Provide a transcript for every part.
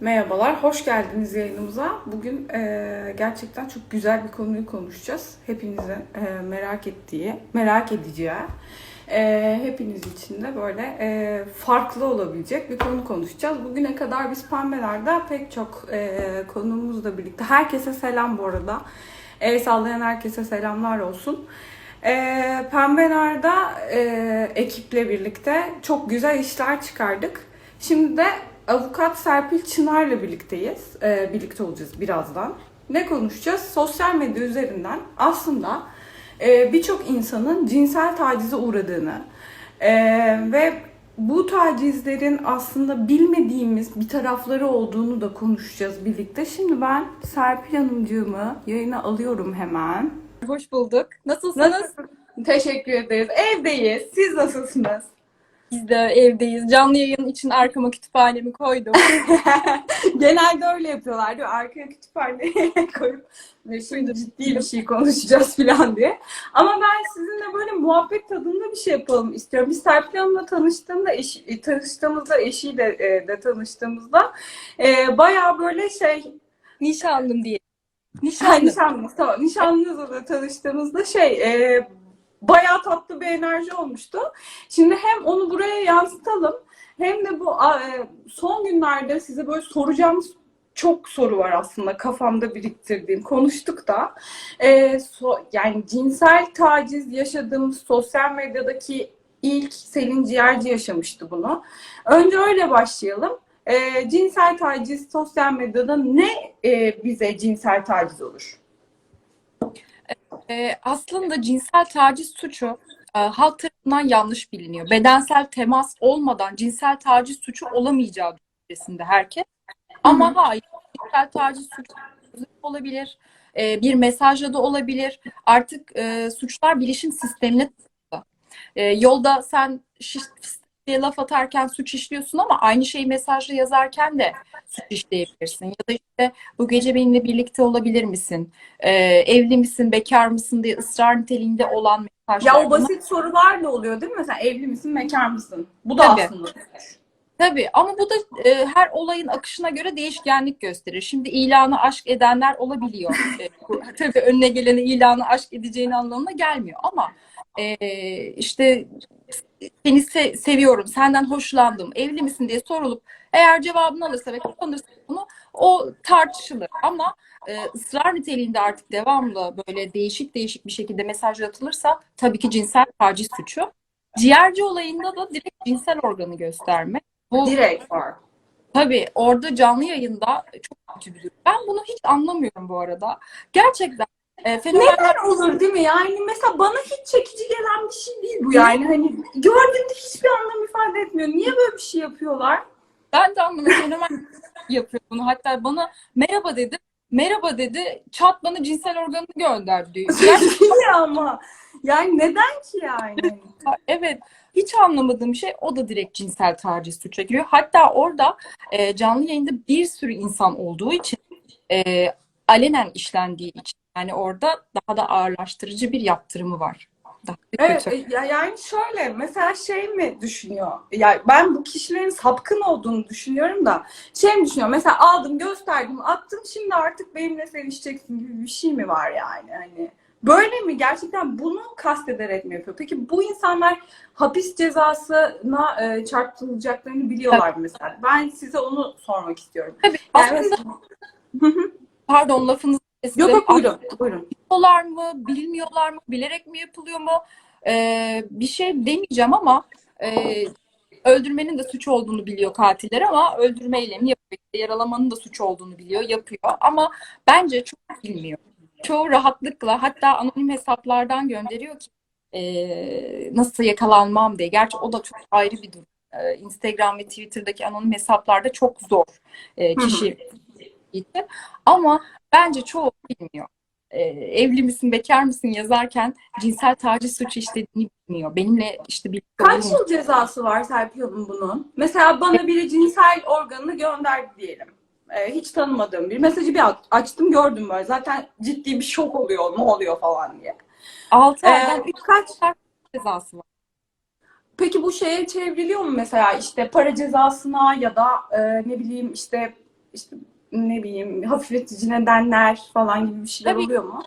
Merhabalar, hoş geldiniz yayınımıza. Bugün e, gerçekten çok güzel bir konuyu konuşacağız. Hepinizin e, merak ettiği, merak edeceği, e, hepiniz için de böyle e, farklı olabilecek bir konu konuşacağız. Bugüne kadar biz Pembeler'de pek çok e, konuğumuzla birlikte, herkese selam bu arada. El sallayan herkese selamlar olsun. E, Pembeler'de e, ekiple birlikte çok güzel işler çıkardık. Şimdi de avukat Serpil Çınar'la birlikteyiz. Ee, birlikte olacağız birazdan. Ne konuşacağız? Sosyal medya üzerinden aslında e, birçok insanın cinsel tacize uğradığını e, ve bu tacizlerin aslında bilmediğimiz bir tarafları olduğunu da konuşacağız birlikte. Şimdi ben Serpil Hanımcığımı yayına alıyorum hemen. Hoş bulduk. Nasılsınız? Teşekkür ederiz. Evdeyiz. Siz nasılsınız? Biz de evdeyiz. Canlı yayın için arkama kütüphanemi koydum. Genelde öyle yapıyorlar diyor. Arkaya kütüphaneye koyup ve şimdi ciddi bir şey konuşacağız falan diye. Ama ben sizinle böyle muhabbet tadında bir şey yapalım istiyorum. Biz Serpil Hanım'la tanıştığımda, eşi, e, tanıştığımızda, eşiyle e, de tanıştığımızda e, bayağı böyle şey Nişanlım diye. Ha, Nişanlım. nişanlınız tamam. Nişanlınızla da tanıştığımızda şey e, bayağı tatlı bir enerji olmuştu. Şimdi hem onu buraya yansıtalım hem de bu e, son günlerde size böyle soracağım çok soru var aslında kafamda biriktirdiğim. Konuştuk da. E, so- yani cinsel taciz yaşadığımız sosyal medyadaki ilk Selin Ciğerci yaşamıştı bunu. Önce öyle başlayalım. E, cinsel taciz sosyal medyada ne e, bize cinsel taciz olur? Ee, aslında cinsel taciz suçu e, halk tarafından yanlış biliniyor. Bedensel temas olmadan cinsel taciz suçu olamayacağı düşüncesinde herkes. Ama hayır, cinsel taciz suçu olabilir, e, bir mesajla da olabilir. Artık e, suçlar bilişim sistemine. E, yolda sen şiş diye laf atarken suç işliyorsun ama aynı şeyi mesajla yazarken de suç işleyebilirsin. Ya da işte bu gece benimle birlikte olabilir misin? Ee, evli misin, bekar mısın diye ısrar niteliğinde olan mesajlar. Ya o basit sorular da oluyor değil mi? Mesela evli misin, bekar mısın? Bu da Tabii. aslında. Tabii ama bu da e, her olayın akışına göre değişkenlik gösterir. Şimdi ilanı aşk edenler olabiliyor. E, bu, tabii önüne geleni ilanı aşk edeceğini anlamına gelmiyor ama e, işte seni se- seviyorum, senden hoşlandım, evli misin diye sorulup eğer cevabını alırsa ve kullanırsa bunu o tartışılır. Ama e, ısrar niteliğinde artık devamlı böyle değişik değişik bir şekilde mesaj atılırsa tabii ki cinsel taciz suçu. Ciğerci olayında da direkt cinsel organı gösterme. Bu Direkt var. tabii orada canlı yayında çok kötü bir durum. Ben bunu hiç anlamıyorum bu arada. Gerçekten e, Neden olur değil mi? Yani mesela bana hiç çekici gelen bir şey değil bu yani. Hani gördüğümde hiçbir anlam ifade etmiyor. Niye böyle bir şey yapıyorlar? ben de anlamadım. Fenomen yapıyor bunu. Hatta bana merhaba dedi. Merhaba dedi. Çat bana cinsel organını gönder diyor. Gerçekten ama? Yani neden ki yani? Evet, hiç anlamadığım şey o da direkt cinsel taciz suça giriyor. Hatta orada e, canlı yayında bir sürü insan olduğu için e, alenen işlendiği için yani orada daha da ağırlaştırıcı bir yaptırımı var. Daha da Evet, kötü. e, ya yani şöyle mesela şey mi düşünüyor? Ya ben bu kişilerin sapkın olduğunu düşünüyorum da şey mi düşünüyor? Mesela aldım, gösterdim, attım. Şimdi artık benimle sevişeceksin gibi bir şey mi var yani? Hani böyle mi? Gerçekten bunu kastederek mi yapıyor? Peki bu insanlar hapis cezasına e, çarptırılacaklarını biliyorlar mı mesela. Ben size onu sormak istiyorum. Tabii Yani aslında mesela- pardon lafınızı. Yok yok buyurun. Buyurun. Biliyorlar mı, bilmiyorlar mı, bilerek mi yapılıyor mu? Ee, bir şey demeyeceğim ama e, öldürmenin de suç olduğunu biliyor katiller ama öldürme eylemi yapıyor. Yaralamanın da suç olduğunu biliyor, yapıyor. Ama bence çok bilmiyor. Çoğu rahatlıkla hatta anonim hesaplardan gönderiyor ki e, nasıl yakalanmam diye. Gerçi o da çok ayrı bir durum. E, Instagram ve Twitter'daki anonim hesaplarda çok zor e, kişi ama bence çoğu bilmiyor e, evli misin, bekar mısın yazarken cinsel taciz suçu işlediğini bilmiyor. Benimle işte birlikte Kaç yıl cezası var Serpil Hanım bunun? Mesela bana biri cinsel organını gönderdi diyelim. Ee, hiç tanımadığım bir mesajı bir aç- açtım gördüm böyle. Zaten ciddi bir şok oluyor ne oluyor falan diye. 6 Ee, aydan 3 kaç? cezası var. Peki bu şeye çevriliyor mu mesela işte para cezasına ya da e, ne bileyim işte işte ne bileyim hafifletici nedenler falan gibi bir şeyler Tabii. oluyor mu?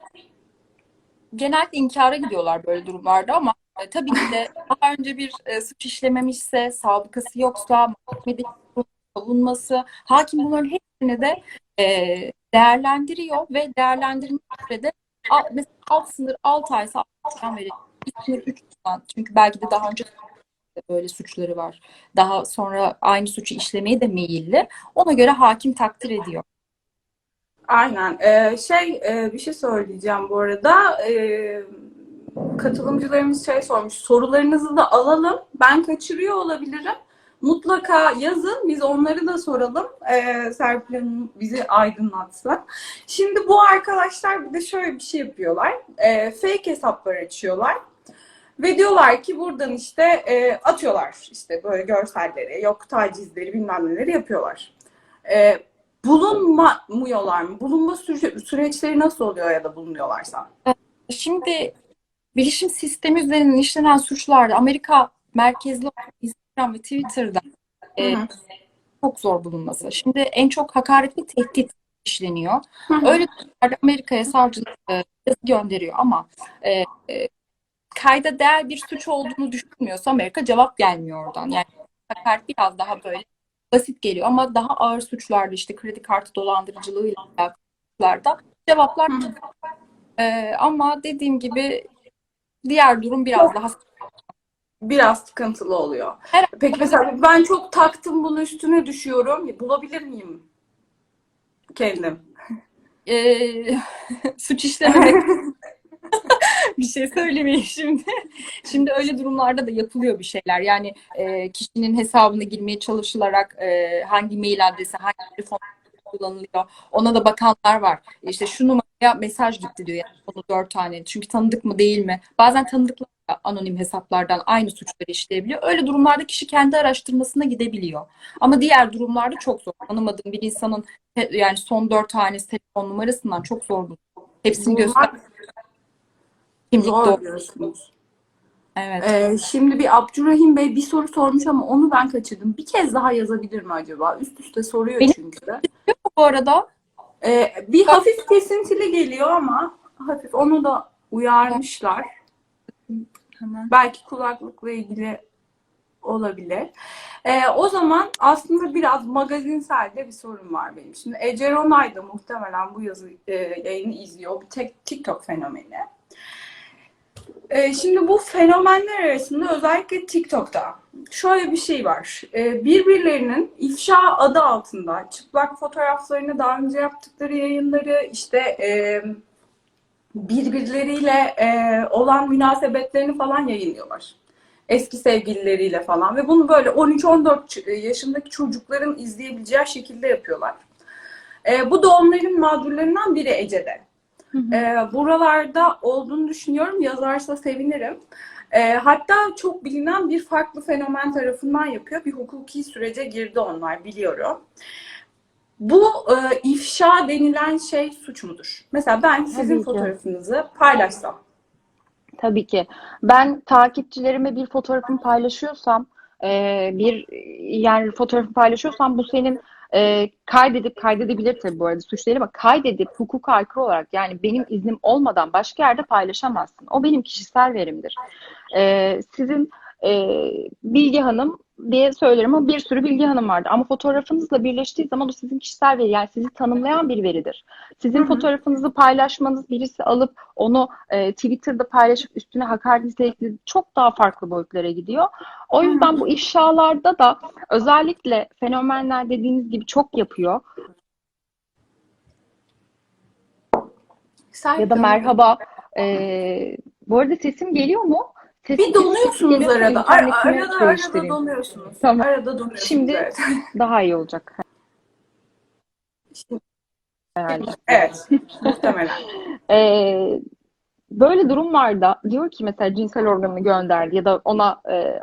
genellikle inkara gidiyorlar böyle durumlarda ama e, tabii ki de daha önce bir e, suç işlememişse, sabıkası yoksa, mahkemede savunması, hakim bunların hepsini de e, değerlendiriyor ve değerlendirme sürede mesela alt sınır 6 aysa 6 aydan verir. İlk sınır 3 yıldan. Çünkü belki de daha önce böyle suçları var. Daha sonra aynı suçu işlemeye de meyilli. Ona göre hakim takdir ediyor. Aynen. Ee, şey e, bir şey söyleyeceğim bu arada. Ee, katılımcılarımız şey sormuş. Sorularınızı da alalım. Ben kaçırıyor olabilirim. Mutlaka yazın. Biz onları da soralım. Ee, Serpil Hanım bizi aydınlatsın. Şimdi bu arkadaşlar bir de şöyle bir şey yapıyorlar. Ee, fake hesaplar açıyorlar. Ve diyorlar ki buradan işte e, atıyorlar işte böyle görselleri, yok tacizleri bilmem neleri yapıyorlar. E, bulunmuyorlar mı? Bulunma süre- süreçleri nasıl oluyor ya da bulunuyorlarsa? Şimdi bilişim sistemi üzerinden işlenen suçlarda Amerika merkezli olarak Instagram ve Twitter'da e, çok zor bulunması. Şimdi en çok hakaret ve tehdit işleniyor. Hı hı. Öyle durumlarda Amerika'ya savcılık e, gönderiyor ama e, e, kayda değer bir suç olduğunu düşünmüyorsa Amerika cevap gelmiyor oradan. Yani hakaret biraz daha böyle basit geliyor ama daha ağır suçlarda işte kredi kartı dolandırıcılığıyla alakalı suçlarda cevaplar Hı hı. e, ama dediğim gibi diğer durum biraz daha Biraz sıkıntılı oluyor. Her- Peki mesela ben çok taktım bunun üstüne düşüyorum. Bulabilir miyim kendim? e, suç işlememek bir şey söylemeyeyim şimdi. Şimdi öyle durumlarda da yapılıyor bir şeyler. Yani e, kişinin hesabına girmeye çalışılarak e, hangi mail adresi, hangi telefon kullanılıyor. Ona da bakanlar var. İşte şu numaraya mesaj gitti diyor. Yani onu dört tane. Çünkü tanıdık mı değil mi? Bazen tanıdıklar da anonim hesaplardan aynı suçları işleyebiliyor. Öyle durumlarda kişi kendi araştırmasına gidebiliyor. Ama diğer durumlarda çok zor. Tanımadığım bir insanın yani son dört tanesi telefon numarasından çok zor. Hepsini göster. Kimlik zor doğru. diyorsunuz. Evet. Ee, şimdi bir Abdurrahim Bey bir soru sormuş ama onu ben kaçırdım. Bir kez daha yazabilir mi acaba? Üst üste soruyor Benim- çünkü. Bu arada Ee, bir hafif kesintili geliyor ama hafif onu da uyarmışlar. hemen Belki kulaklıkla ilgili olabilir. Ee, o zaman aslında biraz magazinsel de bir sorun var benim. Şimdi Ece Ronay da muhtemelen bu yazı e, yayını izliyor. Bir tek TikTok fenomeni. Ee, şimdi bu fenomenler arasında özellikle TikTok'ta şöyle bir şey var. Ee, birbirlerinin ifşa adı altında çıplak fotoğraflarını daha önce yaptıkları yayınları işte e, birbirleriyle e, olan münasebetlerini falan yayınlıyorlar. Eski sevgilileriyle falan ve bunu böyle 13-14 ç- yaşındaki çocukların izleyebileceği şekilde yapıyorlar. E, bu da onların mağdurlarından biri Ece'de. E, buralarda olduğunu düşünüyorum. Yazarsa sevinirim. E, hatta çok bilinen bir farklı fenomen tarafından yapıyor. Bir hukuki sürece girdi onlar biliyorum. Bu e, ifşa denilen şey suç mudur? Mesela ben sizin Tabii ki. fotoğrafınızı paylaşsam. Tabii ki. Ben takipçilerime bir fotoğrafımı paylaşıyorsam, e, bir yani fotoğrafımı paylaşıyorsam bu senin e, kaydedip kaydedebilir tabii bu arada suç değil ama kaydedip hukuka aykırı olarak yani benim iznim olmadan başka yerde paylaşamazsın. O benim kişisel verimdir. E, sizin e, Bilge Hanım diye söylerim ama bir sürü Bilge Hanım vardı. Ama fotoğrafınızla birleştiği zaman o sizin kişisel veri yani sizi tanımlayan bir veridir. Sizin Hı hı. fotoğrafınızı paylaşmanız birisi alıp onu e, Twitter'da paylaşıp üstüne hakaret nitelikli çok daha farklı boyutlara gidiyor. O yüzden bu ifşalarda da özellikle fenomenler dediğiniz gibi çok yapıyor. Ya da merhaba. e, bu arada sesim geliyor mu? Sesim, Bir donuyorsunuz arada. Ar- arada arada donuyorsunuz. Tamam. Arada donuyorsunuz. Şimdi- evet. Daha iyi olacak herhalde. Evet. Muhtemelen. Ee, böyle durumlarda diyor ki mesela cinsel organını gönderdi ya da ona e,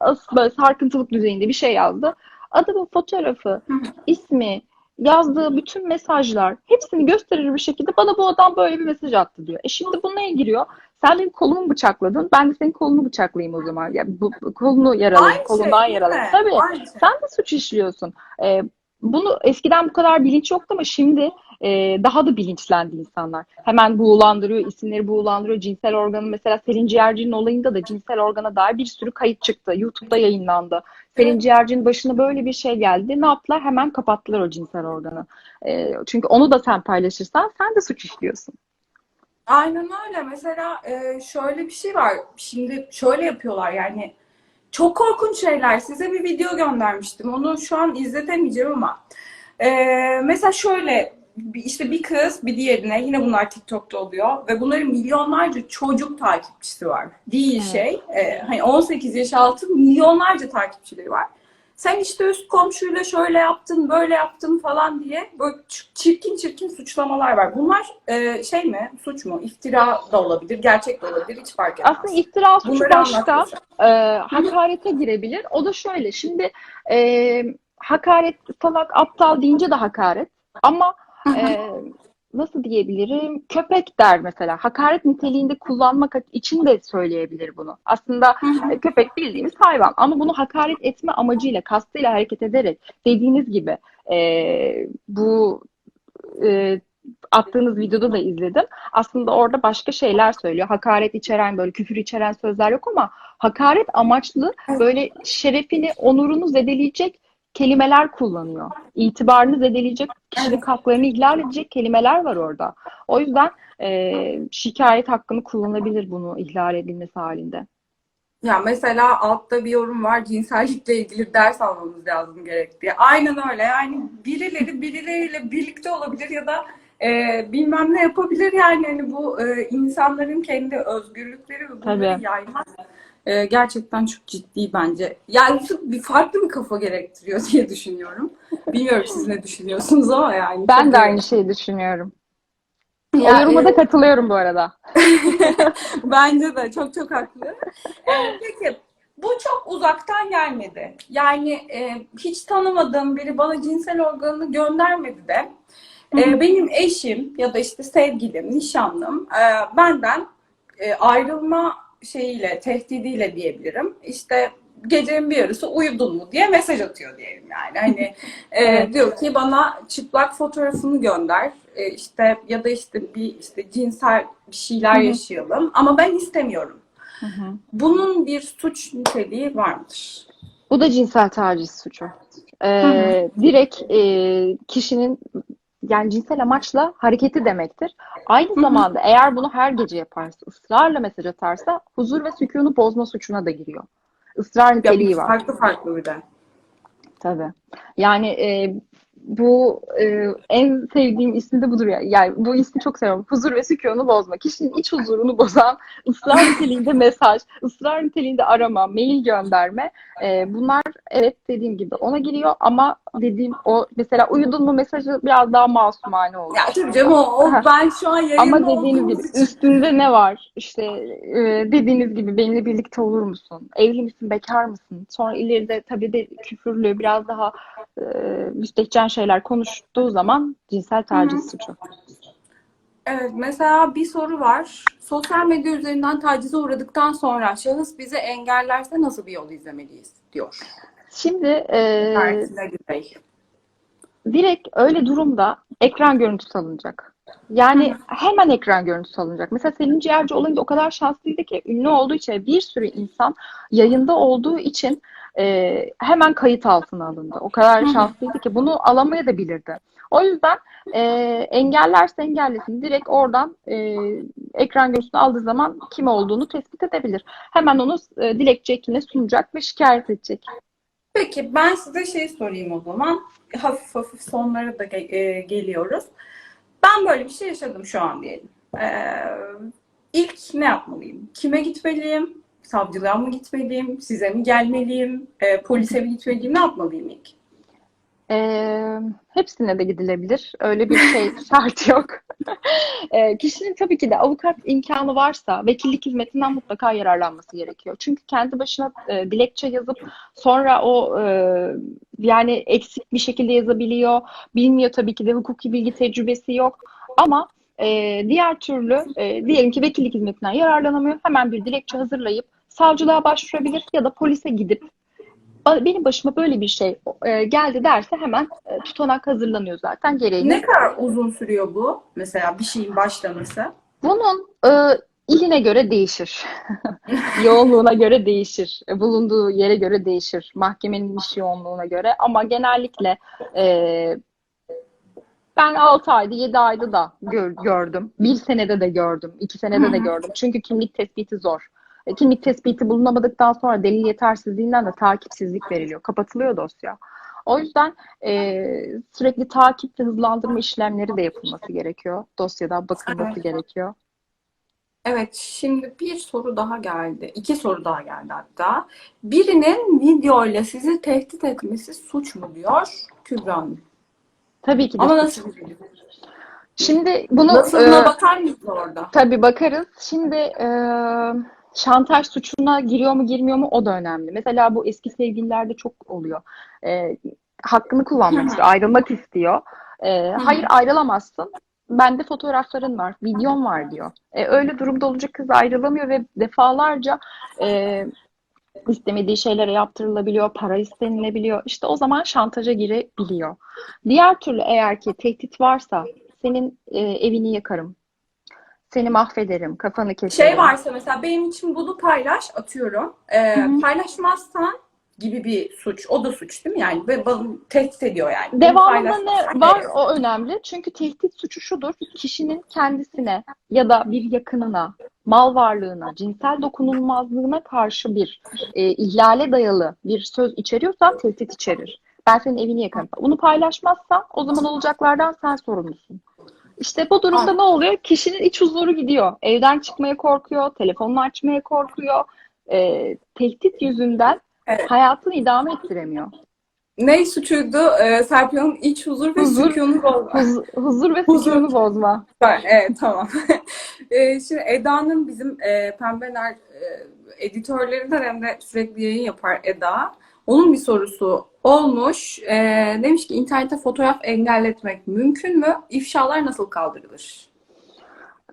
as, böyle sarkıntılık düzeyinde bir şey yazdı. Adamın fotoğrafı, ismi, yazdığı bütün mesajlar hepsini gösterir bir şekilde bana bu adam böyle bir mesaj attı diyor. E şimdi bu neye giriyor? Sen benim kolumu bıçakladın. Ben de senin kolunu bıçaklayayım o zaman. Ya bu, bu kolunu yaralayayım, Aynı kolundan şey yaralayayım. Tabii. Aynı şey. Sen de suç işliyorsun. Ee, bunu eskiden bu kadar bilinç yoktu ama şimdi e, daha da bilinçlendi insanlar. Hemen buğulandırıyor, isimleri buğulandırıyor. Cinsel organı mesela Selin Ciğerci'nin olayında da cinsel organa dair bir sürü kayıt çıktı. YouTube'da yayınlandı. Selin. Ciğerci'nin başına böyle bir şey geldi. Ne yaptılar? Hemen kapattılar o cinsel organı. E, çünkü onu da sen paylaşırsan sen de suç işliyorsun. Aynen öyle. Mesela e, şöyle bir şey var. Şimdi şöyle yapıyorlar yani. Çok korkunç şeyler. Size bir video göndermiştim. Onu şu an izletemeyeceğim ama. e, mesela şöyle işte bir kız bir diğerine yine bunlar TikTok'ta oluyor ve bunların milyonlarca çocuk takipçisi var. Değil Evet. şey. e, hani 18 yaş altı milyonlarca takipçileri var. Sen işte üst komşuyla şöyle yaptın, böyle yaptın falan diye böyle çirkin çirkin suçlamalar var. Bunlar e, şey mi, suç mu? İftira da olabilir, gerçek de olabilir, hiç fark etmez. Aslında iftira suçu Bunları başta anlatacağım. e, hakarete girebilir. O da şöyle. Şimdi e, hakaret salak aptal deyince de hakaret. Ama e, nasıl diyebilirim? Köpek der mesela. Hakaret niteliğinde kullanmak için de söyleyebilir bunu. Aslında köpek bildiğimiz hayvan. Ama bunu hakaret etme amacıyla, kastıyla hareket ederek dediğiniz gibi e, bu e, attığınız videoda da izledim. Aslında orada başka şeyler söylüyor. Hakaret içeren böyle küfür içeren sözler yok ama hakaret amaçlı böyle şerefini, onurunu zedeleyecek kelimeler kullanıyor. İtibarını zedeleyecek, kişilik haklarını ihlal edecek kelimeler var orada. O yüzden e, şikayet hakkını kullanabilir bunu ihlal edilmesi halinde. Ya mesela altta bir yorum var cinsellikle ilgili ders almamız lazım gerek diye. Aynen öyle yani birileri birileriyle birlikte olabilir ya da e, bilmem ne yapabilir yani hani bu e, insanların kendi özgürlükleri ve bunları Tabii. yaymak e, gerçekten çok ciddi bence. Yani bir farklı bir kafa gerektiriyor diye düşünüyorum. Bilmiyorum siz ne düşünüyorsunuz ama yani. Ben çok de aynı şeyi düşünüyorum. O Ya, yoruma da katılıyorum bu arada. Bence de çok çok haklı. Ee, peki bu çok uzaktan gelmedi. Yani e, hiç tanımadığım biri bana cinsel organını göndermedi de e, benim eşim ya da işte sevgilim, nişanlım e, benden e, ayrılma şeyiyle, tehdidiyle diyebilirim. İşte gecenin bir yarısı uyudun mu diye mesaj atıyor diyelim yani. Hani e, diyor ki bana çıplak fotoğrafını gönder. E, işte ya da işte bir işte cinsel bir şeyler Hı hı. yaşayalım ama ben istemiyorum. Hı hı. Bunun bir suç niteliği var mıdır? Bu da cinsel taciz suçu. Ee, Hı direkt e, kişinin yani cinsel amaçla hareketi demektir. Aynı zamanda eğer bunu her gece yaparsa, ısrarla mesaj atarsa huzur ve sükûnu bozma suçuna da giriyor. Israr niteliği var. farklı farklı bir de. Tabii. Yani e, bu e, en sevdiğim ismi de budur ya. Yani bu ismi çok seviyorum. Huzur ve sükûnu bozma. Kişinin iç huzurunu bozan ısrar niteliğinde mesaj, ısrar niteliğinde arama, mail gönderme. e, bunlar evet dediğim gibi ona giriyor ama dediğim o mesela uyudun mu mesajı biraz daha masumane olur. Ya tabii canım o, o ben şu an yayında Ama dediğiniz gibi için üstünde ne var? İşte e, dediğiniz gibi benimle birlikte olur musun? Evli misin? Bekar mısın? Sonra ileride tabii de küfürlü biraz daha e, müstehcen şeyler konuştuğu zaman cinsel taciz suçu. Evet, mesela bir soru var. Sosyal medya üzerinden tacize uğradıktan sonra şahıs bizi engellerse nasıl bir yol izlemeliyiz diyor. Şimdi e, direkt öyle durumda ekran görüntüsü alınacak. Yani hemen ekran görüntüsü alınacak. Mesela Selin Ciğerci olayında o kadar şanslıydı ki ünlü olduğu için bir sürü insan yayında olduğu için e, hemen kayıt altına alındı. O kadar şanslıydı ki bunu alamaya da bilirdi. O yüzden e, engellerse engellesin. Direkt oradan e, ekran görüntüsünü aldığı zaman kim olduğunu tespit edebilir. Hemen onu e, dilekçe ekine sunacak ve şikayet edecek. Peki ben size şey sorayım o zaman. Hafif hafif sonlara da ge- e, geliyoruz. Ben böyle bir şey yaşadım şu an diyelim. Ee, ilk ne yapmalıyım? Kime gitmeliyim? Savcılığa mı gitmeliyim? Size mi gelmeliyim? Ee, polise mi gitmeliyim? Ne yapmalıyım ilk? Ee, hepsine de gidilebilir. Öyle bir şey şart yok. Ee, kişinin tabii ki de avukat imkanı varsa vekillik hizmetinden mutlaka yararlanması gerekiyor. Çünkü kendi başına e, dilekçe yazıp sonra o e, yani eksik bir şekilde yazabiliyor. Bilmiyor tabii ki de hukuki bilgi tecrübesi yok. Ama e, diğer türlü e, diyelim ki vekillik hizmetinden yararlanamıyor. Hemen bir dilekçe hazırlayıp savcılığa başvurabilir ya da polise gidip benim başıma böyle bir şey e, geldi derse hemen e, tutanak hazırlanıyor zaten gereğini. Ne kadar uzun sürüyor bu? Mesela bir şeyin başlaması. Bunun e, iline göre değişir. Yoğunluğuna göre değişir. E, Bulunduğu yere göre değişir. Mahkemenin iş yoğunluğuna göre. Ama genellikle e, ben 6 ayda 7 ayda da gör- gördüm. Bir senede de gördüm. 2 senede de gördüm. Çünkü kimlik tespiti zor. E, Kimlik tespiti bulunamadıktan sonra delil yetersizliğinden de takipsizlik veriliyor. Kapatılıyor dosya. O yüzden e, sürekli takip ve hızlandırma işlemleri de yapılması gerekiyor. Dosyada bakılması Evet. gerekiyor. Evet, şimdi bir soru daha geldi. İki soru daha geldi hatta. Birinin video ile sizi tehdit etmesi suç mu diyor Kübra Hanım. Tabii ki de. Ama nasıl bir? Şimdi bunu Nasılına e, bakar mısın orada? tabii bakarız. Şimdi e, şantaj suçuna giriyor mu girmiyor mu o da önemli. Mesela bu eski sevgililerde çok oluyor. E, hakkını kullanmak istiyor, ayrılmak istiyor. E, hayır ayrılamazsın. Bende fotoğrafların var, videom var diyor. E, öyle durumda olunca kız ayrılamıyor ve defalarca e, istemediği şeylere yaptırılabiliyor, para istenilebiliyor. İşte o zaman şantaja girebiliyor. Diğer türlü eğer ki tehdit varsa senin e, evini yakarım, seni mahvederim, kafanı keserim. Şey varsa mesela benim için bunu paylaş atıyorum. Ee, paylaşmazsan gibi bir suç. O da suç değil mi? Yani ve tehdit ediyor yani. Devamında ne var o önemli. Çünkü tehdit suçu şudur. Kişinin kendisine ya da bir yakınına, mal varlığına, cinsel dokunulmazlığına karşı bir e, ihlale dayalı bir söz içeriyorsa tehdit içerir. Ben senin evini yakarım. Bunu paylaşmazsan o zaman olacaklardan sen sorumlusun. İşte bu durumda ne oluyor? Kişinin iç huzuru gidiyor. Evden çıkmaya korkuyor, telefonunu açmaya korkuyor. E, tehdit yüzünden Evet. hayatını idame ettiremiyor. Ne suçuydu? Ee, Serpil Hanım iç huzur ve Huzur. sükûnu bozma. Huz- huzur ve Huzur. sükûnu bozma. Evet tamam. Ee, Şimdi Eda'nın bizim e, Pembe Ner e, editörlerinden hem de sürekli yayın yapar Eda. Onun bir sorusu olmuş. E, demiş ki internette fotoğraf engelletmek mümkün mü? İfşalar nasıl kaldırılır?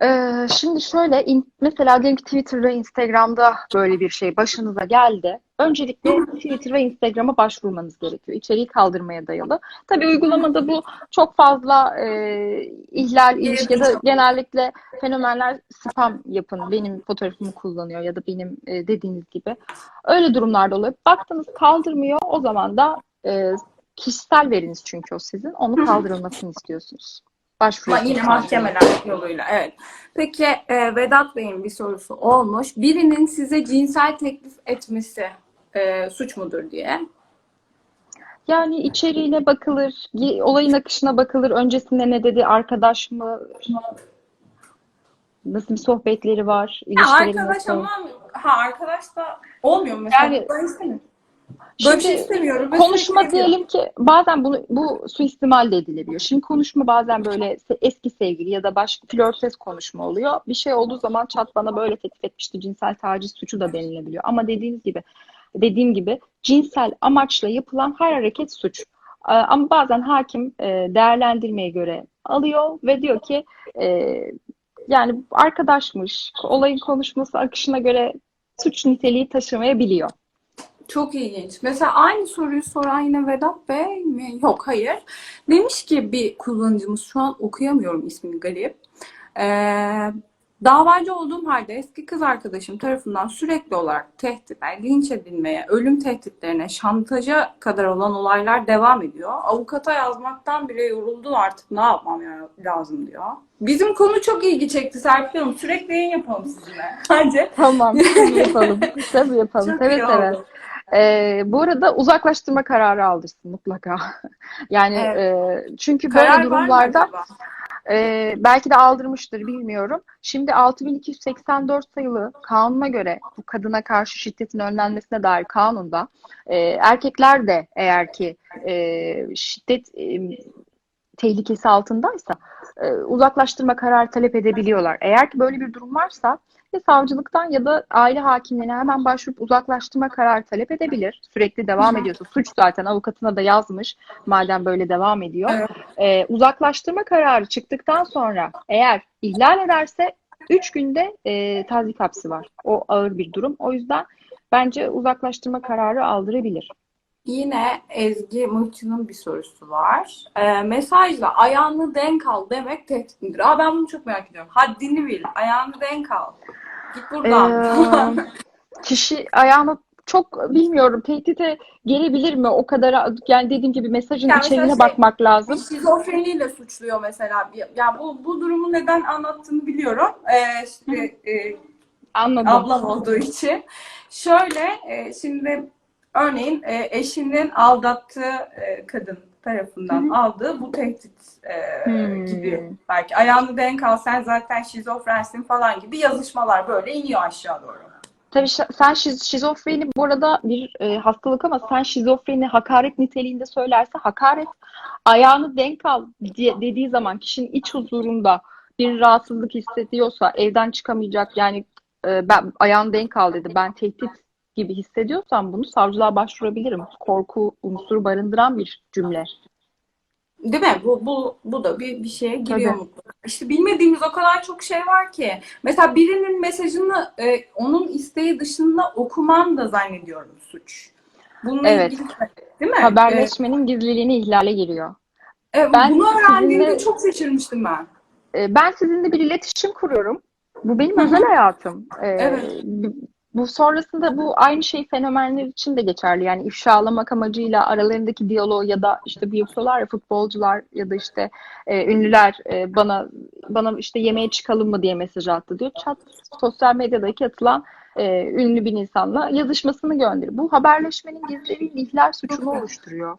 Ee, şimdi şöyle in- mesela diyelim ki Twitter ve Instagram'da böyle bir şey başınıza geldi. Öncelikle Twitter ve Instagram'a başvurmanız gerekiyor. İçeriği kaldırmaya dayalı. Tabii uygulamada bu çok fazla e, ihlal, ilişki ya da genellikle fenomenler spam yapın. Benim fotoğrafımı kullanıyor ya da benim e, dediğiniz gibi. Öyle durumlarda oluyor. Baktınız kaldırmıyor o zaman da e, kişisel veriniz çünkü o sizin. Onu kaldırılmasını istiyorsunuz. Ama Başvuruyorsunuz. yine mahkemeler yoluyla. Evet. Peki e, Vedat Bey'in bir sorusu olmuş. Birinin size cinsel teklif etmesi e, suç mudur diye. Yani içeriğine bakılır, olayın akışına bakılır. Öncesinde ne dedi, arkadaş mı, nasıl bir sohbetleri var, Ya arkadaş nasıl? ama ha arkadaş da olmuyor mu? mesela. Yani- ben istemiyorum. Böyle şey istemiyorum. ve konuşma yapıyor. diyelim ki bazen bunu bu suistimal de edilebiliyor. Şimdi konuşma bazen böyle eski sevgili ya da başka flörtöz konuşma oluyor. Bir şey olduğu zaman çat bana böyle teklif etmişti. Cinsel taciz suçu da denilebiliyor. Ama dediğiniz gibi dediğim gibi cinsel amaçla yapılan her hareket suç. Ee, Ama bazen hakim e, değerlendirmeye göre alıyor ve diyor ki e, yani arkadaşmış, olayın konuşması akışına göre suç niteliği taşımayabiliyor. Çok ilginç. Mesela aynı soruyu soran yine Vedat Bey mi? Yok, hayır. Demiş ki bir kullanıcımız şu an okuyamıyorum ismini garip. Ee, davacı olduğum halde eski kız arkadaşım tarafından sürekli olarak tehditler, linç edilmeye, ölüm tehditlerine, şantaja kadar olan olaylar devam ediyor. Avukata yazmaktan bile yoruldum artık ne yapmam ya- lazım diyor. Bizim konu çok ilgi çekti Serpil Hanım. Sürekli yayın yapalım sizinle. Bence. Tamam, tabii yapalım. Tabii yapalım. Çok seve. oldu. Ee, bu arada uzaklaştırma kararı aldırsın mutlaka. Yani Evet. e, çünkü böyle Karar var mı durumlarda acaba? E, belki de aldırmıştır bilmiyorum. Şimdi 6284 sayılı kanuna göre bu kadına karşı şiddetin önlenmesine dair kanunda e, erkekler de eğer ki e, şiddet e, tehlikesi altındaysa e, uzaklaştırma kararı talep edebiliyorlar. Eğer ki böyle bir durum varsa ya savcılıktan ya da aile hakimliğine hemen başvurup uzaklaştırma kararı talep edebilir. Sürekli devam ediyorsa suç zaten avukatına da yazmış madem böyle devam ediyor. Evet. E, uzaklaştırma kararı çıktıktan sonra eğer ihlal ederse 3 günde e, tazik hapsi var. O ağır bir durum. O yüzden bence uzaklaştırma kararı aldırabilir. Yine Ezgi Mıhçı'nın bir sorusu var. Ee, mesajla ayağını denk al demek tehdit midir? Aa, ben bunu çok merak ediyorum. Haddini bil. Ayağını denk al. Git buradan. Ee, kişi ayağını çok bilmiyorum tehdite gelebilir mi? O kadar yani dediğim gibi mesajın Yani içeriğine şey- bakmak lazım. Şizofreniyle suçluyor mesela. Ya bu bu durumu neden anlattığını biliyorum. Ee, işte, e, Anladım. ablam olduğu için. Şöyle e, şimdi örneğin e, eşinin aldattığı e, kadın tarafından aldığı bu tehdit e, Hmm. gibi belki ayağını denk al sen zaten şizofrensin falan gibi yazışmalar böyle iniyor aşağı doğru. Tabii sen şiz- şizofreni bu arada bir e, hastalık ama sen şizofreni hakaret niteliğinde söylerse hakaret ayağını denk al diye, dediği zaman kişinin iç huzurunda bir rahatsızlık hissediyorsa evden çıkamayacak yani e, ben ayağını denk al dedi ben tehdit gibi hissediyorsam bunu savcılığa başvurabilirim. Korku unsuru barındıran bir cümle. Değil mi? Bu, bu, bu da bir, bir şeye giriyor Tabii. mutlaka. İşte bilmediğimiz o kadar çok şey var ki. Mesela birinin mesajını e, onun isteği dışında okuman da zannediyorum suç. Bununla Evet. ilgili değil mi? Haberleşmenin gizliliğini ihlale giriyor. E, e, Ben bunu öğrendiğimde sizinle- çok şaşırmıştım ben. E, ben sizinle bir iletişim kuruyorum. Bu benim özel hayatım. E, Evet. Bu- sonrasında bu aynı şey fenomenler için de geçerli. Yani ifşalamak amacıyla aralarındaki diyalog ya da işte yapıyorlar ya futbolcular ya da işte e, ünlüler e, bana bana işte yemeğe çıkalım mı diye mesaj attı diyor. Chat sosyal medyadaki atılan e, ünlü bir insanla yazışmasını gönderiyor. Bu haberleşmenin gizliliğini ihlal suçunu oluşturuyor.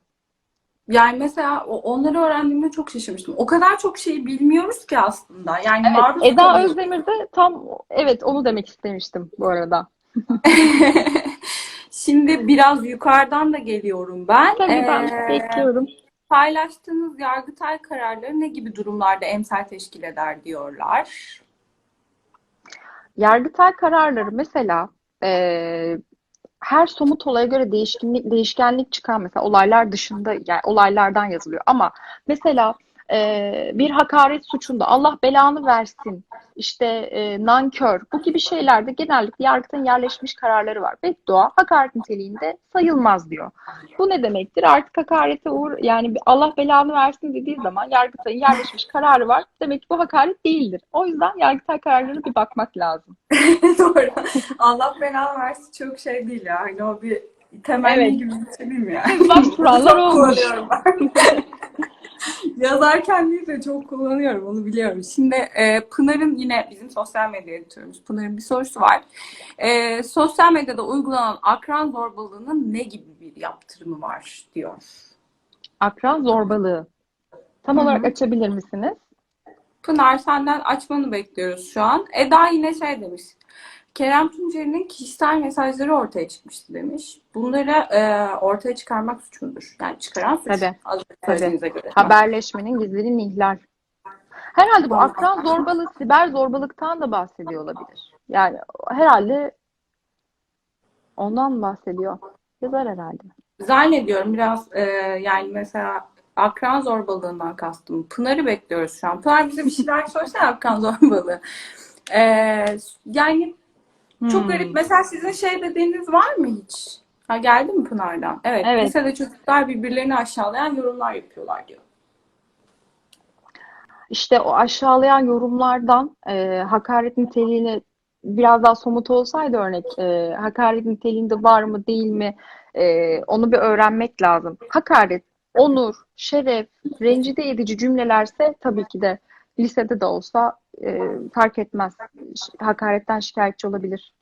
Yani mesela onları öğrendiğimde çok şaşırmıştım. O kadar çok şeyi bilmiyoruz ki aslında. Yani Evet, Eda kalıyoruz. Özdemir de tam evet onu demek istemiştim bu arada. Şimdi biraz yukarıdan da geliyorum ben. Tabii ben Ee, bekliyorum. Paylaştığınız yargıtay kararları ne gibi durumlarda emsal teşkil eder diyorlar. Yargıtay kararları mesela e, her somut olaya göre değişkenlik, değişkenlik çıkan mesela olaylar dışında yani olaylardan yazılıyor ama mesela e, bir hakaret suçunda Allah belanı versin işte e, nankör bu gibi şeylerde genellikle Yargıtay'ın yerleşmiş kararları var. Beddua hakaret niteliğinde sayılmaz diyor. Bu ne demektir? Artık hakarete uğur yani Allah belanı versin dediği zaman Yargıtay'ın yerleşmiş kararı var. Demek ki bu hakaret değildir. O yüzden Yargıtay kararlarına bir bakmak lazım. Doğru. Allah belanı versin çok şey değil ya. Hani o bir temenni Evet. gibi bir şey değil mi ya? Başvuranlar Çok olmuş. Yazarken de çok kullanıyorum onu biliyorum. Şimdi e, Pınar'ın yine bizim sosyal medya editörümüz Pınar'ın bir sorusu var. E, sosyal medyada uygulanan akran zorbalığının ne gibi bir yaptırımı var diyor. Akran zorbalığı. Tam Hı hı. olarak açabilir misiniz? Pınar senden açmanı bekliyoruz şu an. Eda yine şey demiş. Kerem Tuncer'in kişisel mesajları ortaya çıkmıştı demiş. Bunları e, ortaya çıkarmak suç mudur? Yani çıkaran suç. Tabii, Az söylediğinize göre. Haberleşmenin gizliliğini ihlal. Herhalde bu akran zorbalığı, siber zorbalıktan da bahsediyor olabilir. Yani herhalde ondan bahsediyor. Yazar herhalde. Zannediyorum biraz e, yani mesela akran zorbalığından kastım. Pınar'ı bekliyoruz şu an. Pınar bize bir şeyler söylesene akran zorbalığı. E, yani çok Hmm. garip. Mesela sizin şey dediğiniz var mı hiç? Ha geldi mi Pınar'dan? Evet. Evet. Lisede çocuklar birbirlerini aşağılayan yorumlar yapıyorlar diyor. İşte o aşağılayan yorumlardan e, hakaret niteliğini biraz daha somut olsaydı örnek e, hakaret niteliğinde var mı değil mi e, onu bir öğrenmek lazım. Hakaret, onur, şeref, rencide edici cümlelerse tabii ki de lisede de olsa e, fark etmez. Hakaretten şikayetçi olabilir.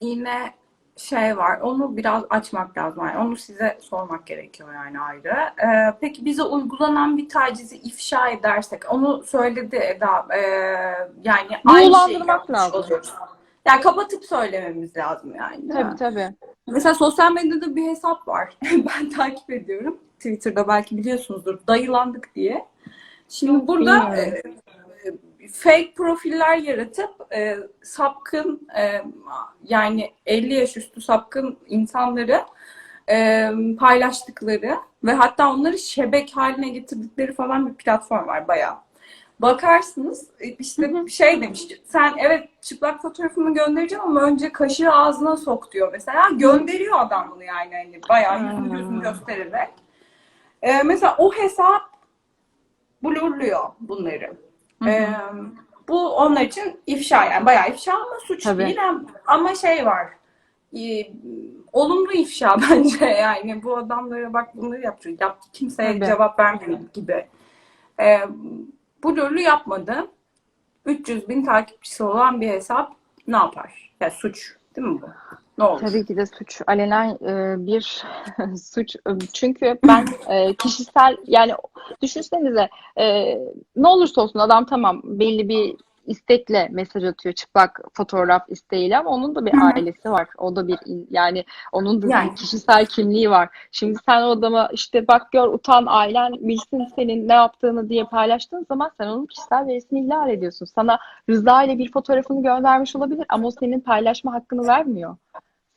Yine şey var. Onu biraz açmak lazım. Yani onu size sormak gerekiyor yani ayrı. Ee, peki bize uygulanan bir tacizi ifşa edersek onu söyledi Eda. Ee, yani aynı şeyi Buğulandırmak yapmış lazım. oluyoruz. Yani kapatıp söylememiz lazım yani. değil mi? Tabii tabii. Mesela sosyal medyada bir hesap var. Ben takip ediyorum. Twitter'da belki biliyorsunuzdur. Dayılandık diye. Şimdi burada Bilmiyorum. Fake profiller yaratıp e, sapkın e, yani 50 yaş üstü sapkın insanları e, paylaştıkları ve hatta onları şebek haline getirdikleri falan bir platform var bayağı. Bakarsınız e, işte şey demiş sen evet çıplak fotoğrafımı göndereceğim ama önce kaşığı ağzına sok diyor mesela. Gönderiyor adam bunu yani hani bayağı yüzünü gözünü göstererek. Ee, mesela o hesap blurluyor bunları. Ee, bu onlar için ifşa yani bayağı ifşa ama suç Tabii. değil Ama- şey var. e, olumlu ifşa bence yani bu adamlara bak bunları yapıyor. Yaptı kimseye Tabii. cevap vermiyor gibi. Ee, blurlu yapmadı. 300 bin takipçisi olan bir hesap ne yapar? Ya suç değil mi bu? Ne olur? Tabii ki de suç. Alenen e, bir suç. Çünkü ben e, kişisel yani düşünsenize e, ne olursa olsun adam tamam belli bir istekle mesaj atıyor çıplak fotoğraf isteğiyle ama onun da bir ailesi var. O da bir yani onun da Yani. bir kişisel kimliği var. Şimdi sen o adama işte bak gör utan ailen bilsin senin ne yaptığını diye paylaştığın zaman sen onun kişisel verisini ihlal ediyorsun. Sana rıza ile bir fotoğrafını göndermiş olabilir ama o senin paylaşma hakkını vermiyor.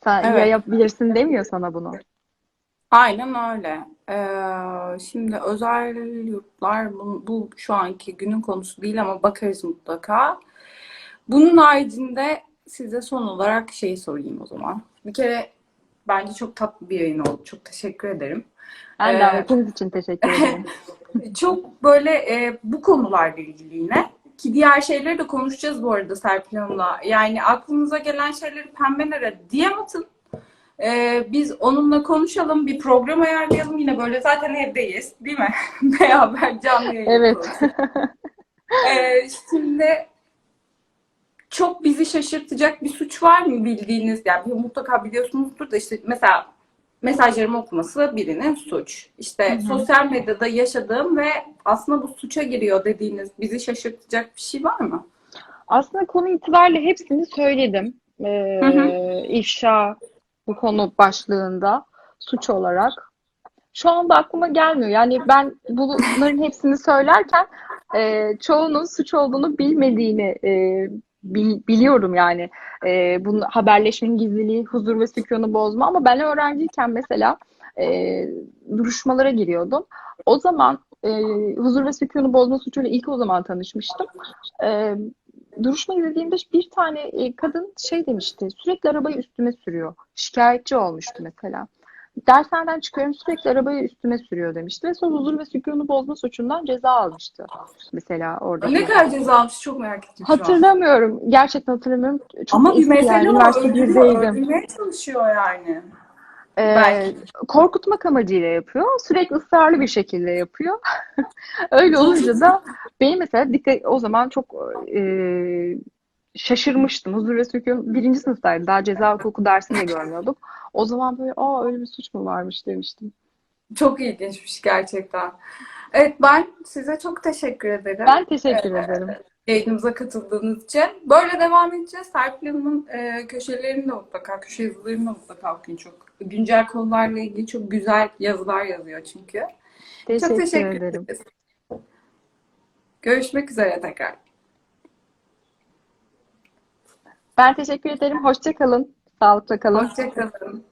Sen Evet. yayabilirsin demiyor sana bunu. Aynen öyle. Ee, şimdi özel yurtlar bu, bu şu anki günün konusu değil ama bakarız mutlaka. Bunun haricinde size son olarak şeyi sorayım o zaman. Bir kere bence çok tatlı bir yayın oldu. Çok teşekkür ederim. Ben Ee, davetiniz için teşekkür ederim. Çok böyle e, bu konularla ilgili yine. Ki diğer şeyleri de konuşacağız bu arada Serpil Hanım'la. Yani aklınıza gelen şeyleri Pembenere DM atın. Ee, biz onunla konuşalım, bir program ayarlayalım. Yine böyle zaten evdeyiz, değil mi? Beraber canlı yayın Evet. Ee, şimdi çok bizi şaşırtacak bir suç var mı bildiğiniz? Yani mutlaka biliyorsunuzdur da işte mesela mesajlarımı okuması birinin suç. İşte sosyal medyada yaşadığım ve aslında bu suça giriyor dediğiniz bizi şaşırtacak bir şey var mı? Aslında konu itibariyle hepsini söyledim. Ee, Hı ifşa bu konu başlığında suç olarak. Şu anda aklıma gelmiyor. Yani ben bunların hepsini söylerken e, çoğunun suç olduğunu bilmediğini e, bil- biliyorum yani. E, bunun haberleşmenin gizliliği, huzur ve sükûnu bozma ama ben öğrenciyken mesela e, duruşmalara giriyordum. O zaman e, huzur ve sükûnu bozma suçuyla ilk o zaman tanışmıştım. E, duruşma izlediğimde bir tane e, kadın şey demişti. Sürekli arabayı üstüme sürüyor. Şikayetçi olmuştu mesela. Dershaneden çıkıyorum sürekli arabayı üstüme sürüyor demişti. Ve sonra huzur ve sükûnu bozma suçundan ceza almıştı. Mesela orada. Ne kadar ceza almış çok merak ettim. Hatırlamıyorum. Gerçekten hatırlamıyorum. Çok Ama bir mesele yani. o. Öldürmeye çalışıyor yani. Ee, Belki. korkutmak amacıyla yapıyor. Sürekli ısrarlı bir şekilde yapıyor. Öyle olunca da benim mesela dikkat o zaman çok e, şaşırmıştım. Huzur ve sükûn birinci sınıftaydı. Daha ceza hukuku dersini de görmüyorduk. O zaman böyle aa öyle bir suç mu varmış demiştim. Çok ilginçmiş gerçekten. Evet ben size çok teşekkür ederim. Ben teşekkür Ee, ederim. yayınımıza katıldığınız için. Böyle devam edeceğiz. Serpil Hanım'ın e, köşelerini de mutlaka, köşe yazılarını da mutlaka okuyun. Çok güncel konularla ilgili çok güzel yazılar yazıyor çünkü. Çok Teşekkür teşekkür ederim. ederiz. Görüşmek üzere tekrar. Ben teşekkür ederim. Hoşça kalın. Sağlıkla kalın. Hoşçakalın.